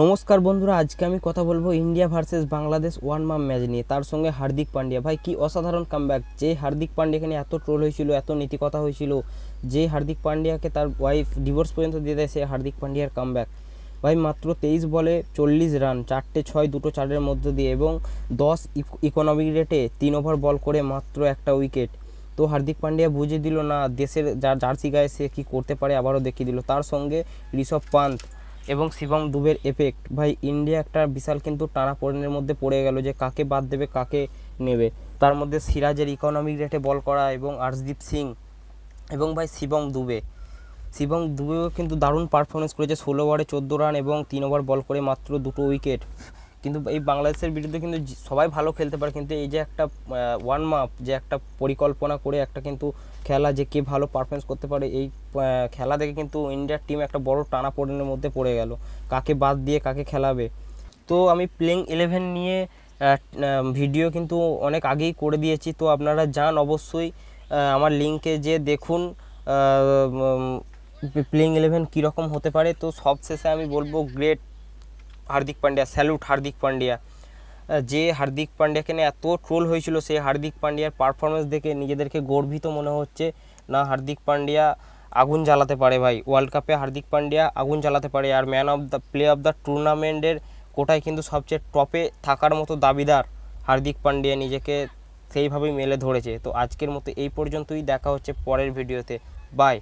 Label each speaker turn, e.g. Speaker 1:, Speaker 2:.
Speaker 1: নমস্কার বন্ধুরা, আজকে আমি কথা বলব ইন্ডিয়া ভার্সেস বাংলাদেশ ওয়ান মাম ম্যাচ নিয়ে। তার সঙ্গে হার্দিক পান্ডিয়া। ভাই, কি অসাধারণ কামব্যাক যে হার্দিক পান্ডিয়াকে নিয়ে এত ট্রোল হয়েছিল, এত নীতি কথা হয়েছিল, যে হার্দিক পান্ডিয়াকে তার ওয়াইফ ডিভোর্স পর্যন্ত দিয়ে দেয়, সে হার্দিক পান্ডিয়ার কামব্যাক ভাই, মাত্র তেইশ বলে চল্লিশ রান চারটে ছয় দুটো চারের মধ্যে দিয়ে এবং দশ ইকোনমিক রেটে তিন ওভার বল করে মাত্র একটা উইকেট তো হার্দিক পান্ডিয়া বুঝে দিল, না, দেশের যার জার্সি গায়ে সে কী করতে পারে, আবারও দেখিয়ে দিল। তার সঙ্গে ঋষভ পান্ত এবং শিবম দুবের এফেক্ট ভাই ইন্ডিয়া একটা বিশাল কিন্তু টানাপোড়েনের মধ্যে পড়ে গেল যে কাকে বাদ দেবে, কাকে নেবে। তার মধ্যে সিরাজের ইকোনমিক রেটে বল করা এবং আর্শদীপ সিং এবং ভাই, শিবম দুবে। শিবম দুবেও কিন্তু দারুণ পারফরমেন্স করেছে, ষোলো ওভারে চোদ্দ রান এবং তিন ওভার বল করে মাত্র দুটো উইকেট কিন্তু এই বাংলাদেশের বিরুদ্ধে কিন্তু সবাই ভালো খেলতে পারে, কিন্তু এই যে একটা ওয়ান মাপ যে একটা পরিকল্পনা করে একটা কিন্তু খেলা যে কে ভালো পারফরমেন্স করতে পারে, এই খেলা দেখে কিন্তু ইন্ডিয়ার টিম একটা বড় টানা পোড়েনের মধ্যে পড়ে গেল। কাকে বাদ দিয়ে কাকে খেলাবে? তো আমি প্লেইং ইলেভেন নিয়ে ভিডিও কিন্তু অনেক আগেই করে দিয়েছি, তো আপনারা যান অবশ্যই আমার লিঙ্কে যে দেখুন প্লেইং ইলেভেন কীরকম হতে পারে। তো সব শেষে আমি বলব গ্রেট হার্দিক পান্ডিয়া, স্যালুট হার্দিক পান্ডিয়া। যে হার্দিক পান্ডিয়াকে নিয়ে এত ট্রোল হয়েছিল, সেই হার্দিক পান্ডিয়ার পারফরমেন্স দেখে নিজেদেরকে গর্বিত মনে হচ্ছে। না, হার্দিক পান্ডিয়া আগুন জ্বালাতে পারে ভাই। ওয়ার্ল্ড কাপে হার্দিক পান্ডিয়া আগুন জ্বালাতে পারে। আর man of the play of the টুর্নামেন্টের কোটায় কিন্তু সবচেয়ে টপে থাকার মতো দাবিদার হার্দিক পান্ডিয়া নিজেকে সেইভাবেই মেলে ধরেছে। তো আজকের মতো এই পর্যন্তই। দেখা হচ্ছে পরের ভিডিওতে বাই